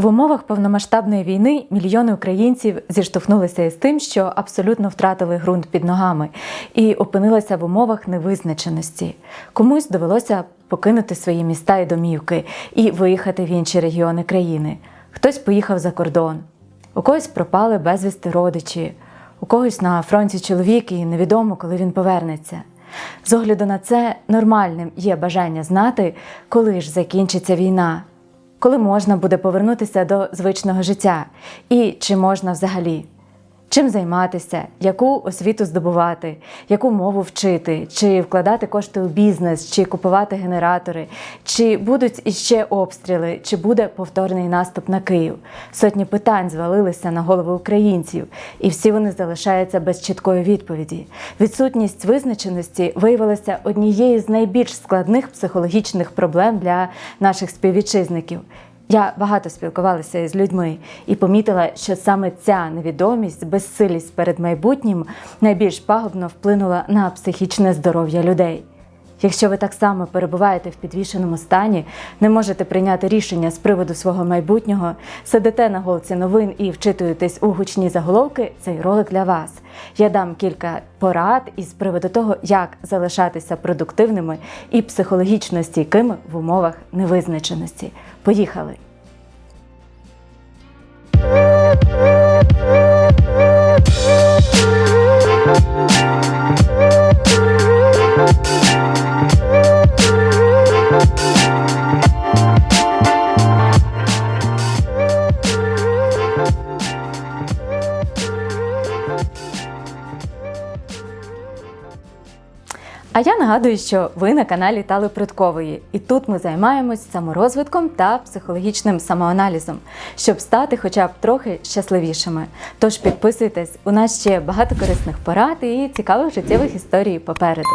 В умовах повномасштабної війни мільйони українців зіштовхнулися із тим, що абсолютно втратили ґрунт під ногами і опинилися в умовах невизначеності. Комусь довелося покинути свої міста і домівки і виїхати в інші регіони країни. Хтось поїхав за кордон, у когось пропали безвісти родичі, у когось на фронті чоловік і невідомо, коли він повернеться. З огляду на це нормальним є бажання знати, коли ж закінчиться війна коли можна буде повернутися до звичного життя, і чи можна взагалі. Чим займатися, яку освіту здобувати, яку мову вчити, чи вкладати кошти у бізнес, чи купувати генератори, чи будуть іще обстріли, чи буде повторний наступ на Київ. Сотні питань звалилися на голови українців, і всі вони залишаються без чіткої відповіді. Відсутність визначеності виявилася однією з найбільш складних психологічних проблем для наших співвітчизників. Я багато спілкувалася із людьми і помітила, що саме ця невідомість, безсилість перед майбутнім найбільш пагубно вплинула на психічне здоров'я людей. Якщо ви так само перебуваєте в підвішеному стані, не можете прийняти рішення з приводу свого майбутнього, сидите на голці новин і вчитуєтесь у гучні заголовки, цей ролик для вас. Я дам кілька порад із приводу того, як залишатися продуктивними і психологічно стійкими в умовах невизначеності. Поїхали! А я нагадую, що ви на каналі Тали Приткової, і тут ми займаємось саморозвитком та психологічним самоаналізом, щоб стати хоча б трохи щасливішими. Тож підписуйтесь, у нас ще багато корисних порад і цікавих життєвих історій попереду.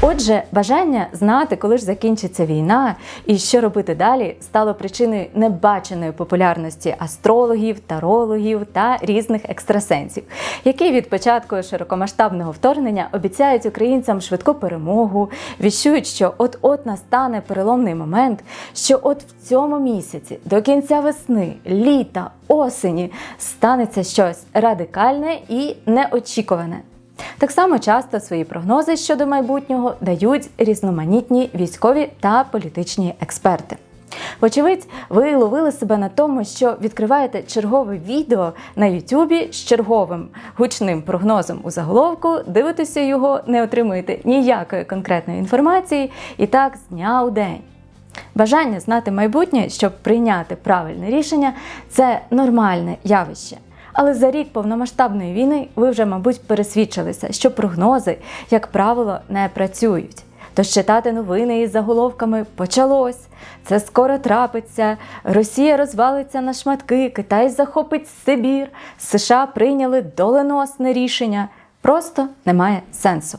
Отже, бажання знати, коли ж закінчиться війна і що робити далі, стало причиною небаченої популярності астрологів, тарологів та різних екстрасенсів, які від початку широкомасштабного вторгнення обіцяють українцям швидку перемогу, віщують, що от-от настане переломний момент, що от в цьому місяці до кінця весни, літа, осені станеться щось радикальне і неочікуване. Так само часто свої прогнози щодо майбутнього дають різноманітні військові та політичні експерти. Вочевидь, ви ловили себе на тому, що відкриваєте чергове відео на Ютубі з черговим гучним прогнозом у заголовку, дивитеся його, не отримуєте ніякої конкретної інформації, і так з дня у день. Бажання знати майбутнє, щоб прийняти правильне рішення це нормальне явище. Але за рік повномасштабної війни ви вже, мабуть, пересвідчилися, що прогнози, як правило, не працюють. Тож читати новини із заголовками почалось. Це скоро трапиться. Росія розвалиться на шматки, Китай захопить Сибір, США прийняли доленосне рішення. Просто немає сенсу.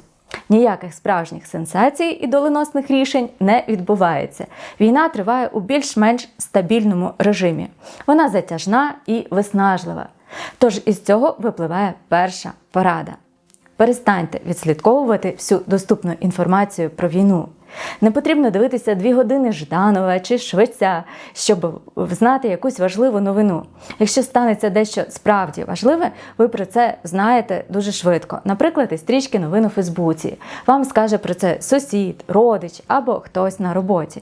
Ніяких справжніх сенсацій і доленосних рішень не відбувається. Війна триває у більш-менш стабільному режимі. Вона затяжна і виснажлива. Тож із цього випливає перша порада. Перестаньте відслідковувати всю доступну інформацію про війну. Не потрібно дивитися дві години Жданова чи Швеця, щоб знати якусь важливу новину. Якщо станеться дещо справді важливе, ви про це знаєте дуже швидко. Наприклад, із стрічки новин у Фейсбуці. Вам скаже про це сусід, родич або хтось на роботі.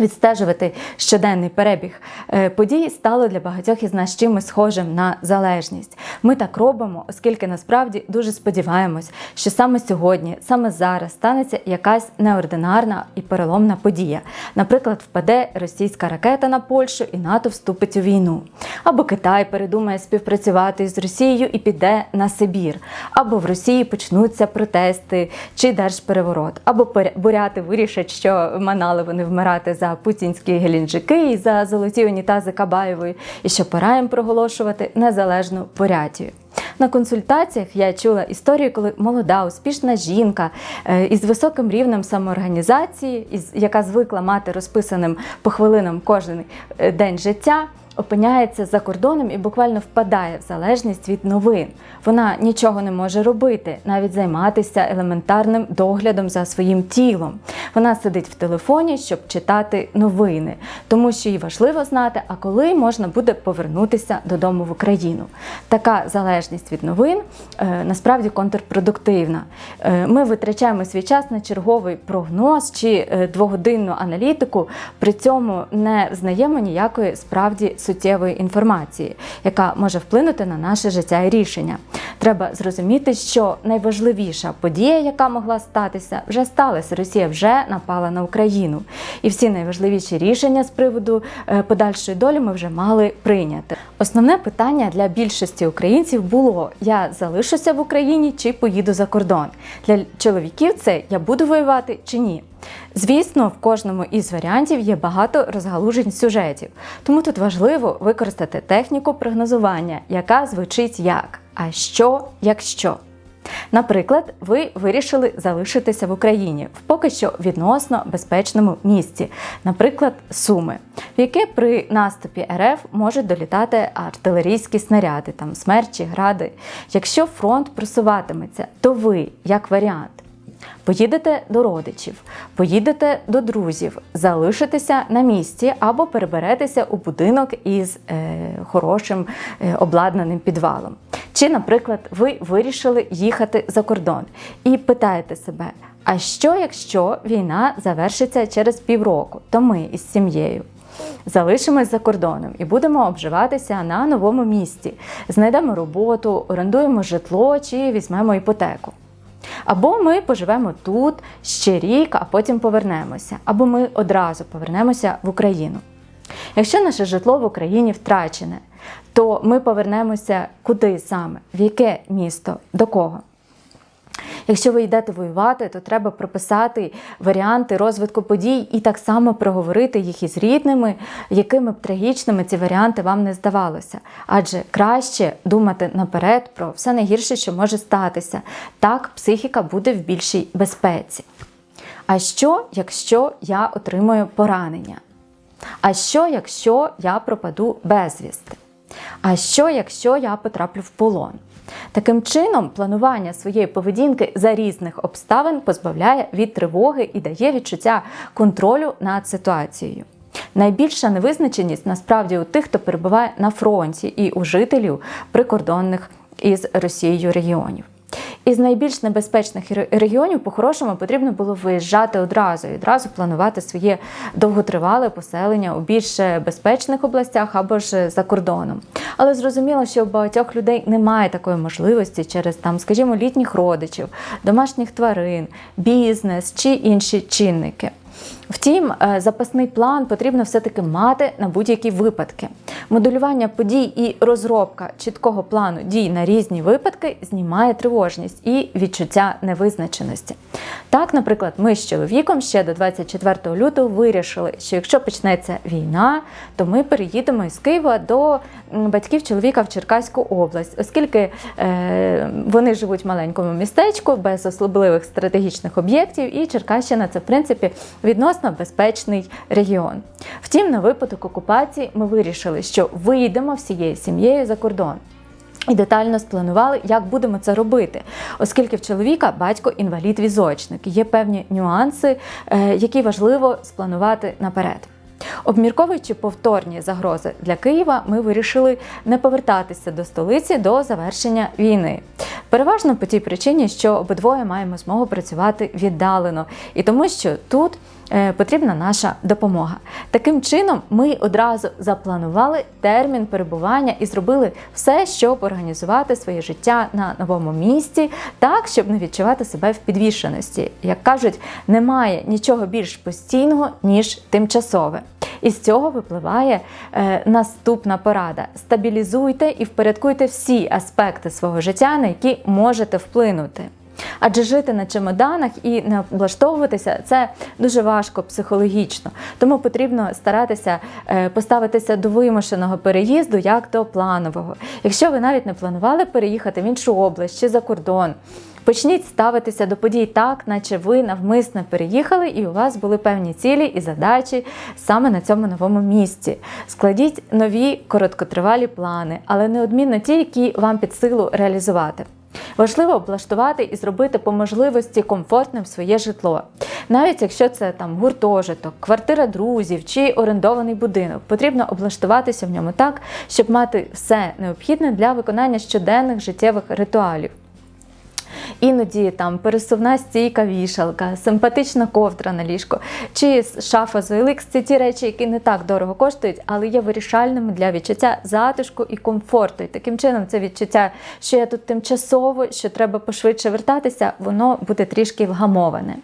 Відстежувати щоденний перебіг е, подій стало для багатьох із нас чимось схожим на залежність. Ми так робимо, оскільки насправді дуже сподіваємось, що саме сьогодні, саме зараз станеться якась неординарна і переломна подія. Наприклад, впаде російська ракета на Польщу і НАТО вступить у війну. Або Китай передумає співпрацювати з Росією і піде на Сибір, або в Росії почнуться протести чи держпереворот, або буряти вирішать, що манали вони вмирати за путінські гелінджики і за золоті унітази Кабаєвої, і що пора їм проголошувати незалежну порятію. На консультаціях я чула історію, коли молода, успішна жінка е, із високим рівнем самоорганізації, яка звикла мати розписаним по хвилинам кожен е, день життя, опиняється за кордоном і буквально впадає в залежність від новин. Вона нічого не може робити, навіть займатися елементарним доглядом за своїм тілом. Вона сидить в телефоні, щоб читати новини, тому що їй важливо знати, а коли можна буде повернутися додому в Україну. Така залежність від новин е, насправді контрпродуктивна. Е, ми витрачаємо свій час на черговий прогноз чи е, двогодинну аналітику, при цьому не знаємо ніякої справді суттєвої інформації, яка може вплинути на наше життя і рішення. Треба зрозуміти, що найважливіша подія, яка могла статися, вже сталася. Росія вже напала на Україну, і всі найважливіші рішення з приводу е, подальшої долі ми вже мали прийняти. Основне питання для більшості українців було: я залишуся в Україні чи поїду за кордон. Для чоловіків це я буду воювати чи ні. Звісно, в кожному із варіантів є багато розгалужень сюжетів, тому тут важливо використати техніку прогнозування, яка звучить як а що, якщо. Наприклад, ви вирішили залишитися в Україні в поки що відносно безпечному місці, наприклад, Суми, в яке при наступі РФ можуть долітати артилерійські снаряди, там смерчі, гради. Якщо фронт просуватиметься, то ви, як варіант, Поїдете до родичів, поїдете до друзів, залишитеся на місці або переберетеся у будинок із е, хорошим е, обладнаним підвалом. Чи, наприклад, ви вирішили їхати за кордон і питаєте себе, а що якщо війна завершиться через півроку, то ми із сім'єю. Залишимось за кордоном і будемо обживатися на новому місці. Знайдемо роботу, орендуємо житло чи візьмемо іпотеку. Або ми поживемо тут ще рік, а потім повернемося, або ми одразу повернемося в Україну. Якщо наше житло в Україні втрачене, то ми повернемося куди саме, в яке місто, до кого. Якщо ви йдете воювати, то треба прописати варіанти розвитку подій і так само проговорити їх із рідними, якими б трагічними ці варіанти вам не здавалося. Адже краще думати наперед про все найгірше, що може статися. Так психіка буде в більшій безпеці. А що, якщо я отримую поранення? А що, якщо я пропаду безвісти? А що, якщо я потраплю в полон? Таким чином, планування своєї поведінки за різних обставин позбавляє від тривоги і дає відчуття контролю над ситуацією. Найбільша невизначеність насправді у тих, хто перебуває на фронті, і у жителів прикордонних із Росією регіонів. Із найбільш небезпечних регіонів, по-хорошому, потрібно було виїжджати одразу і одразу планувати своє довготривале поселення у більш безпечних областях або ж за кордоном. Але зрозуміло, що у багатьох людей немає такої можливості через там, скажімо, літніх родичів, домашніх тварин, бізнес чи інші чинники. Втім, е, запасний план потрібно все-таки мати на будь-які випадки. Моделювання подій і розробка чіткого плану дій на різні випадки знімає тривожність і відчуття невизначеності. Так, наприклад, ми з чоловіком ще до 24 лютого вирішили, що якщо почнеться війна, то ми переїдемо із Києва до батьків чоловіка в Черкаську область, оскільки е, вони живуть в маленькому містечку без особливих стратегічних об'єктів, і Черкащина це в принципі відносно безпечний регіон. Втім, на випадок окупації ми вирішили, що вийдемо всією сім'єю за кордон. І детально спланували, як будемо це робити, оскільки в чоловіка батько інвалід-візочник. Є певні нюанси, е, які важливо спланувати наперед. Обмірковуючи повторні загрози для Києва, ми вирішили не повертатися до столиці до завершення війни. Переважно по тій причині, що обидвоє маємо змогу працювати віддалено, і тому, що тут потрібна наша допомога. Таким чином, ми одразу запланували термін перебування і зробили все, щоб організувати своє життя на новому місці, так, щоб не відчувати себе в підвішеності. Як кажуть, немає нічого більш постійного, ніж тимчасове. І з цього випливає е, наступна порада: стабілізуйте і впорядкуйте всі аспекти свого життя, на які можете вплинути. Адже жити на чемоданах і не облаштовуватися це дуже важко психологічно. Тому потрібно старатися е, поставитися до вимушеного переїзду як до планового. Якщо ви навіть не планували переїхати в іншу область чи за кордон, Почніть ставитися до подій так, наче ви навмисно переїхали, і у вас були певні цілі і задачі саме на цьому новому місці. Складіть нові короткотривалі плани, але неодмінно ті, які вам під силу реалізувати. Важливо облаштувати і зробити по можливості комфортним своє житло. Навіть якщо це там гуртожиток, квартира друзів чи орендований будинок, потрібно облаштуватися в ньому так, щоб мати все необхідне для виконання щоденних життєвих ритуалів. Іноді там пересувна стійка вішалка, симпатична ковдра на ліжко чи шафа з OLX – це ті речі, які не так дорого коштують, але є вирішальними для відчуття затишку і комфорту. І таким чином це відчуття, що я тут тимчасово, що треба пошвидше вертатися, воно буде трішки вгамоване.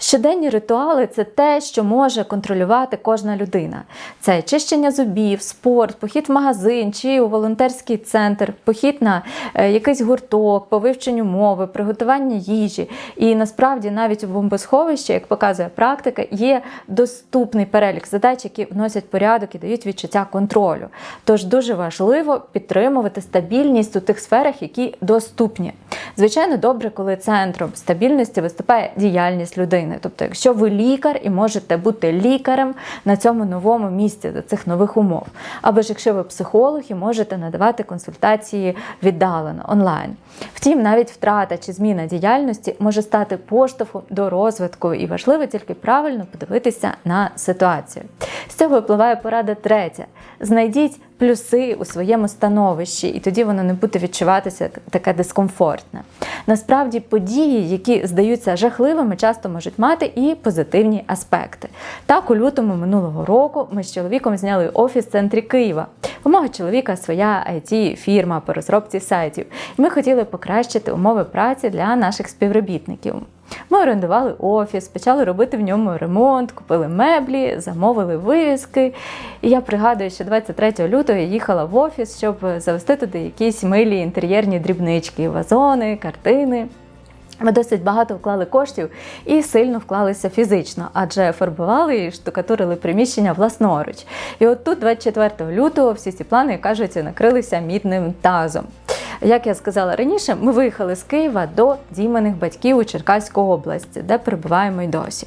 Щоденні ритуали це те, що може контролювати кожна людина. Це чищення зубів, спорт, похід в магазин чи у волонтерський центр, похід на е, якийсь гурток, по вивченню мови, приготування їжі. І насправді навіть у бомбосховищі, як показує практика, є доступний перелік задач, які вносять порядок і дають відчуття контролю. Тож дуже важливо підтримувати стабільність у тих сферах, які доступні. Звичайно, добре, коли центром стабільності виступає діяльність людини. Тобто, якщо ви лікар і можете бути лікарем на цьому новому місці до цих нових умов, або ж якщо ви психолог і можете надавати консультації віддалено онлайн. Втім, навіть втрата чи зміна діяльності може стати поштовхом до розвитку, і важливо тільки правильно подивитися на ситуацію. З цього випливає порада третя: знайдіть плюси у своєму становищі, і тоді воно не буде відчуватися таке дискомфортне. Насправді, події, які здаються жахливими, часто можуть мати і позитивні аспекти. Так, у лютому минулого року ми з чоловіком зняли офіс в центрі Києва. У мого чоловіка своя it фірма по розробці сайтів. І ми хотіли покращити умови праці для наших співробітників. Ми орендували офіс, почали робити в ньому ремонт, купили меблі, замовили вивіски. І я пригадую, що 23 лютого я їхала в офіс, щоб завести туди якісь милі інтер'єрні дрібнички, вазони, картини. Ми досить багато вклали коштів і сильно вклалися фізично, адже фарбували і штукатурили приміщення власноруч. І от тут, 24 лютого, всі ці плани, як кажуть, накрилися мідним тазом. Як я сказала раніше, ми виїхали з Києва до діймених батьків у Черкаську область, де перебуваємо й досі.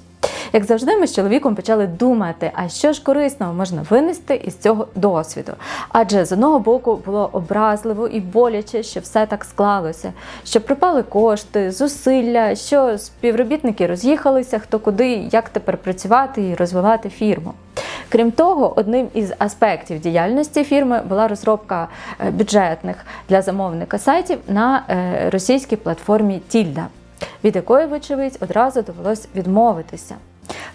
Як завжди, ми з чоловіком почали думати, а що ж корисного можна винести із цього досвіду. Адже з одного боку було образливо і боляче, що все так склалося, що пропали кошти, зусилля, що співробітники роз'їхалися, хто куди, як тепер працювати і розвивати фірму. Крім того, одним із аспектів діяльності фірми була розробка е, бюджетних для замовника сайтів на е, російській платформі Тільда, від якої, вочевидь, одразу довелось відмовитися.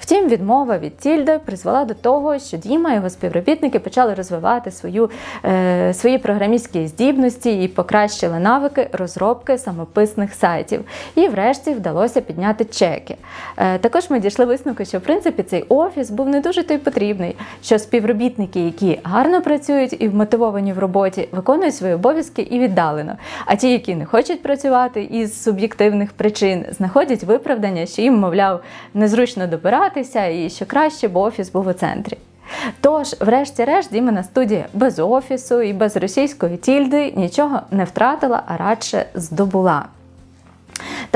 Втім, відмова від Тільди призвела до того, що Діма і його співробітники почали розвивати свою, е, свої програмістські здібності і покращили навики розробки самописних сайтів. І, врешті, вдалося підняти чеки. Е, також ми дійшли висновку, що в принципі цей офіс був не дуже той потрібний, що співробітники, які гарно працюють і вмотивовані в роботі, виконують свої обов'язки і віддалено. А ті, які не хочуть працювати із суб'єктивних причин, знаходять виправдання, що їм, мовляв, незручно добиратися і що краще, бо офіс був у центрі. Тож, врешті-решт, Дімена студія без офісу і без російської тільди нічого не втратила, а радше здобула.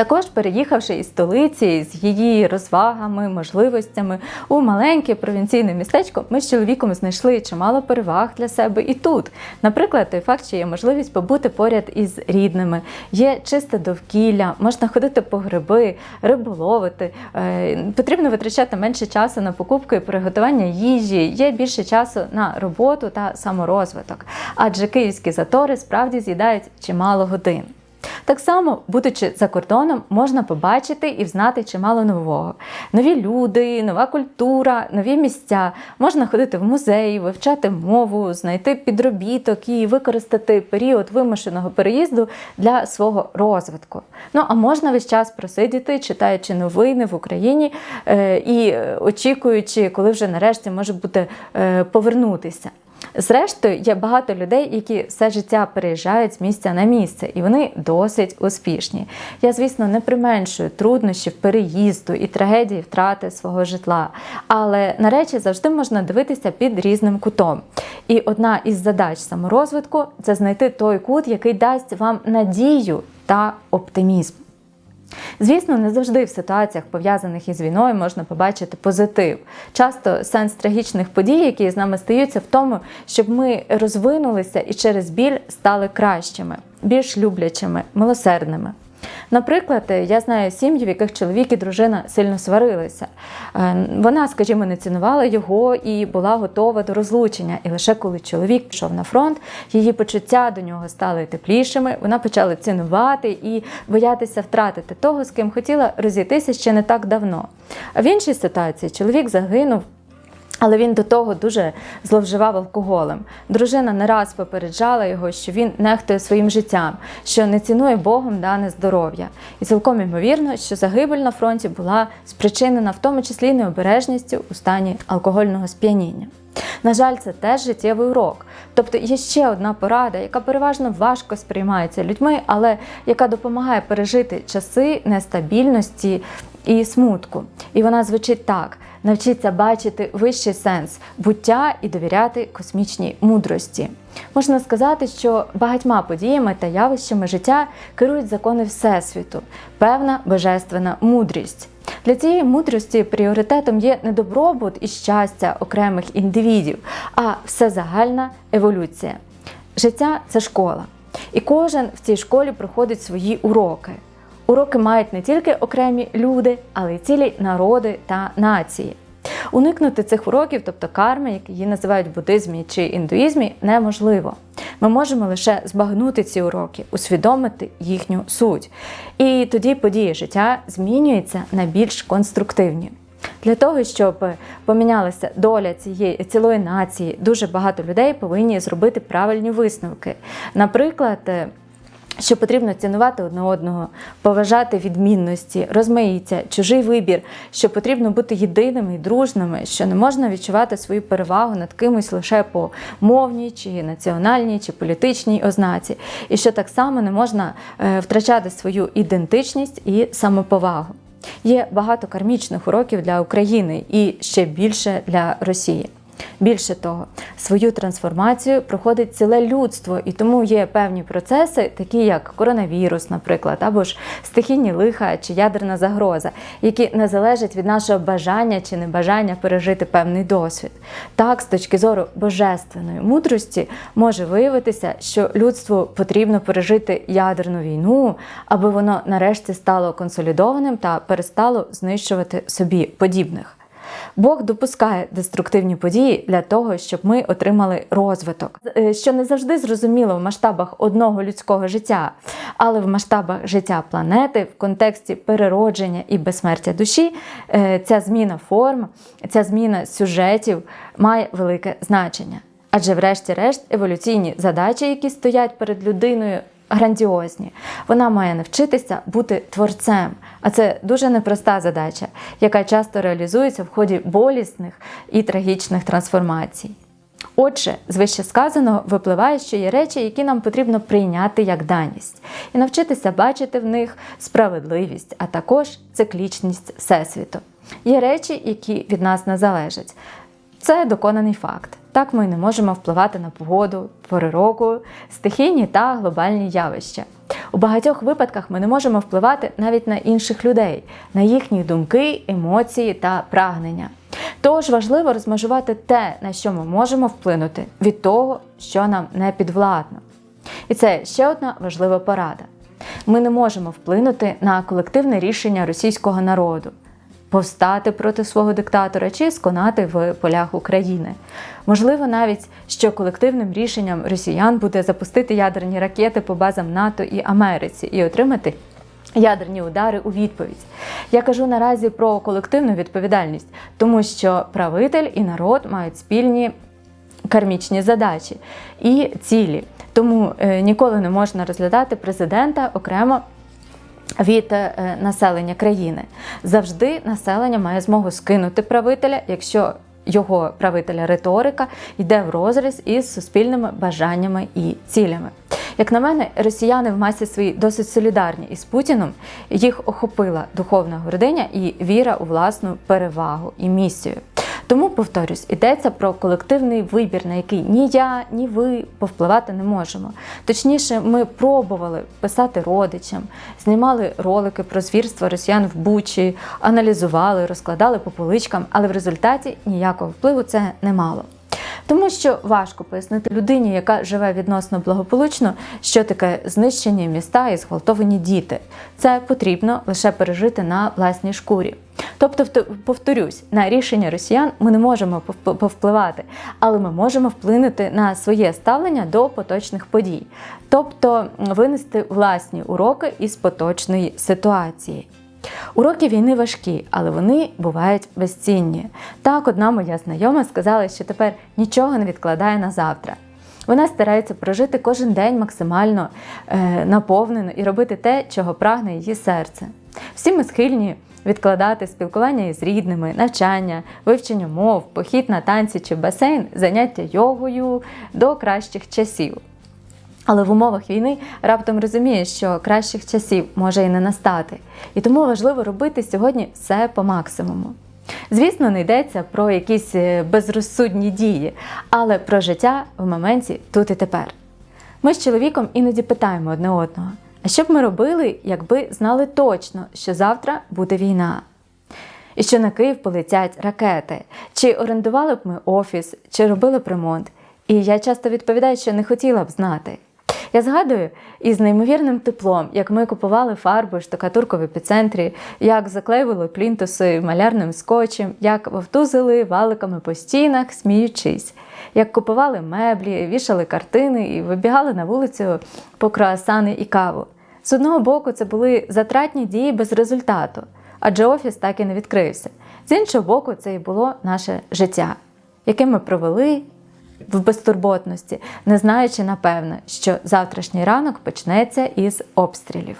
Також переїхавши із столиці з її розвагами, можливостями у маленьке провінційне містечко, ми з чоловіком знайшли чимало переваг для себе і тут. Наприклад, той факт, що є можливість побути поряд із рідними, є чисте довкілля, можна ходити по гриби, риболовити. Е, потрібно витрачати менше часу на покупку і приготування їжі, є більше часу на роботу та саморозвиток. Адже київські затори справді з'їдають чимало годин. Так само, будучи за кордоном, можна побачити і взнати чимало нового. Нові люди, нова культура, нові місця. Можна ходити в музеї, вивчати мову, знайти підробіток і використати період вимушеного переїзду для свого розвитку. Ну а можна весь час просидіти, читаючи новини в Україні е, і очікуючи, коли вже нарешті може бути е, повернутися. Зрештою, є багато людей, які все життя переїжджають з місця на місце, і вони досить успішні. Я, звісно, не применшую труднощів переїзду і трагедії втрати свого житла. Але на речі завжди можна дивитися під різним кутом. І одна із задач саморозвитку це знайти той кут, який дасть вам надію та оптимізм. Звісно, не завжди в ситуаціях, пов'язаних із війною, можна побачити позитив. Часто сенс трагічних подій, які з нами стаються, в тому, щоб ми розвинулися і через біль стали кращими, більш люблячими, милосердними. Наприклад, я знаю сім'ї, в яких чоловік і дружина сильно сварилися. Е, Вона, скажімо, не цінувала його і була готова до розлучення. І лише коли чоловік пішов на фронт, її почуття до нього стали теплішими. Вона почала цінувати і боятися втратити того, з ким хотіла розійтися ще не так давно. А в іншій ситуації чоловік загинув. Але він до того дуже зловживав алкоголем. Дружина не раз попереджала його, що він нехтує своїм життям, що не цінує Богом дане здоров'я. І цілком ймовірно, що загибель на фронті була спричинена в тому числі необережністю у стані алкогольного сп'яніння. На жаль, це теж життєвий урок. Тобто є ще одна порада, яка переважно важко сприймається людьми, але яка допомагає пережити часи нестабільності і смутку. І вона звучить так: навчіться бачити вищий сенс буття і довіряти космічній мудрості. Можна сказати, що багатьма подіями та явищами життя керують закони Всесвіту, певна божественна мудрість. Для цієї мудрості пріоритетом є не добробут і щастя окремих індивідів, а всезагальна еволюція. Життя це школа, і кожен в цій школі проходить свої уроки. Уроки мають не тільки окремі люди, але й цілі народи та нації. Уникнути цих уроків, тобто карми, як її називають в буддизмі чи індуїзмі, неможливо. Ми можемо лише збагнути ці уроки, усвідомити їхню суть. І тоді події життя змінюються на більш конструктивні. Для того, щоб помінялася доля цієї цілої нації, дуже багато людей повинні зробити правильні висновки. Наприклад, що потрібно цінувати одне одного, поважати відмінності, розмаїття, чужий вибір, що потрібно бути єдиними і дружними, що не можна відчувати свою перевагу над кимось лише по мовній, чи національній, чи політичній ознаці, і що так само не можна е, втрачати свою ідентичність і самоповагу. Є багато кармічних уроків для України і ще більше для Росії. Більше того, свою трансформацію проходить ціле людство, і тому є певні процеси, такі як коронавірус, наприклад, або ж стихійні лиха чи ядерна загроза, які не залежать від нашого бажання чи небажання пережити певний досвід. Так, з точки зору божественної мудрості, може виявитися, що людству потрібно пережити ядерну війну, аби воно нарешті стало консолідованим та перестало знищувати собі подібних. Бог допускає деструктивні події для того, щоб ми отримали розвиток, Е, що не завжди зрозуміло в масштабах одного людського життя, але в масштабах життя планети, в контексті переродження і безсмертя душі, е, ця зміна форм, ця зміна сюжетів має велике значення. Адже, врешті-решт, еволюційні задачі, які стоять перед людиною, грандіозні. Вона має навчитися бути творцем, а це дуже непроста задача, яка часто реалізується в ході болісних і трагічних трансформацій. Отже, з вище сказаного випливає, що є речі, які нам потрібно прийняти як даність, і навчитися бачити в них справедливість, а також циклічність Всесвіту. Є речі, які від нас не залежать. Це доконаний факт. Так ми не можемо впливати на погоду, пори року, стихійні та глобальні явища. У багатьох випадках ми не можемо впливати навіть на інших людей, на їхні думки, емоції та прагнення. Тож важливо розмежувати те, на що ми можемо вплинути, від того, що нам не підвладно. І це ще одна важлива порада. Ми не можемо вплинути на колективне рішення російського народу повстати проти свого диктатора чи сконати в полях України. Можливо, навіть що колективним рішенням росіян буде запустити ядерні ракети по базам НАТО і Америці і отримати. Ядерні удари у відповідь. Я кажу наразі про колективну відповідальність, тому що правитель і народ мають спільні кармічні задачі і цілі. Тому е, ніколи не можна розглядати президента окремо від е, населення країни. Завжди населення має змогу скинути правителя, якщо його правителя риторика йде в розріз із суспільними бажаннями і цілями. Як на мене, росіяни в масі своїй досить солідарні із Путіном. Їх охопила духовна гординя і віра у власну перевагу і місію. Тому, повторюсь, йдеться про колективний вибір, на який ні я, ні ви повпливати не можемо. Точніше, ми пробували писати родичам, знімали ролики про звірства росіян в Бучі, аналізували, розкладали по поличкам, але в результаті ніякого впливу це не мало. Тому що важко пояснити людині, яка живе відносно благополучно, що таке знищені міста і зґвалтовані діти. Це потрібно лише пережити на власній шкурі. Тобто, повторюсь, на рішення росіян ми не можемо повпливати, але ми можемо вплинути на своє ставлення до поточних подій, тобто винести власні уроки із поточної ситуації. Уроки війни важкі, але вони бувають безцінні. Так, одна моя знайома сказала, що тепер нічого не відкладає на завтра. Вона старається прожити кожен день максимально е, наповнено і робити те, чого прагне її серце. Всі ми схильні відкладати спілкування із рідними, навчання, вивчення мов, похід на танці чи басейн, заняття йогою до кращих часів. Але в умовах війни раптом розумієш, що кращих часів може і не настати. І тому важливо робити сьогодні все по максимуму. Звісно, не йдеться про якісь е, безрозсудні дії, але про життя в моменті тут і тепер. Ми з чоловіком іноді питаємо одне одного: а що б ми робили, якби знали точно, що завтра буде війна? І що на Київ полетять ракети, чи орендували б ми офіс, чи робили б ремонт. І я часто відповідаю, що не хотіла б знати. Я згадую із неймовірним теплом, як ми купували фарбу штукатурку в епіцентрі, як заклеювали плінтуси малярним скотчем, як вовтузили валиками по стінах, сміючись, як купували меблі, вішали картини і вибігали на вулицю по круасани і каву. З одного боку, це були затратні дії без результату, адже офіс так і не відкрився. З іншого боку, це і було наше життя, яке ми провели в безтурботності, не знаючи напевно, що завтрашній ранок почнеться із обстрілів.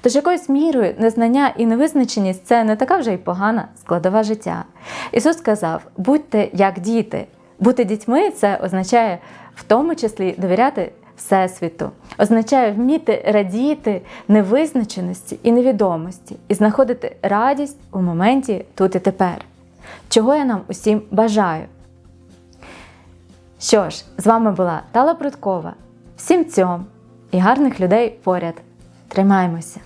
Тож якоюсь мірою незнання і невизначеність це не така вже й погана складова життя. Ісус сказав: будьте як діти. Бути дітьми це означає в тому числі довіряти Всесвіту, означає вміти радіти невизначеності і невідомості і знаходити радість у моменті тут і тепер. Чого я нам усім бажаю? Що ж, з вами була Тала Прудкова. Всім цьом і гарних людей поряд. Тримаємося!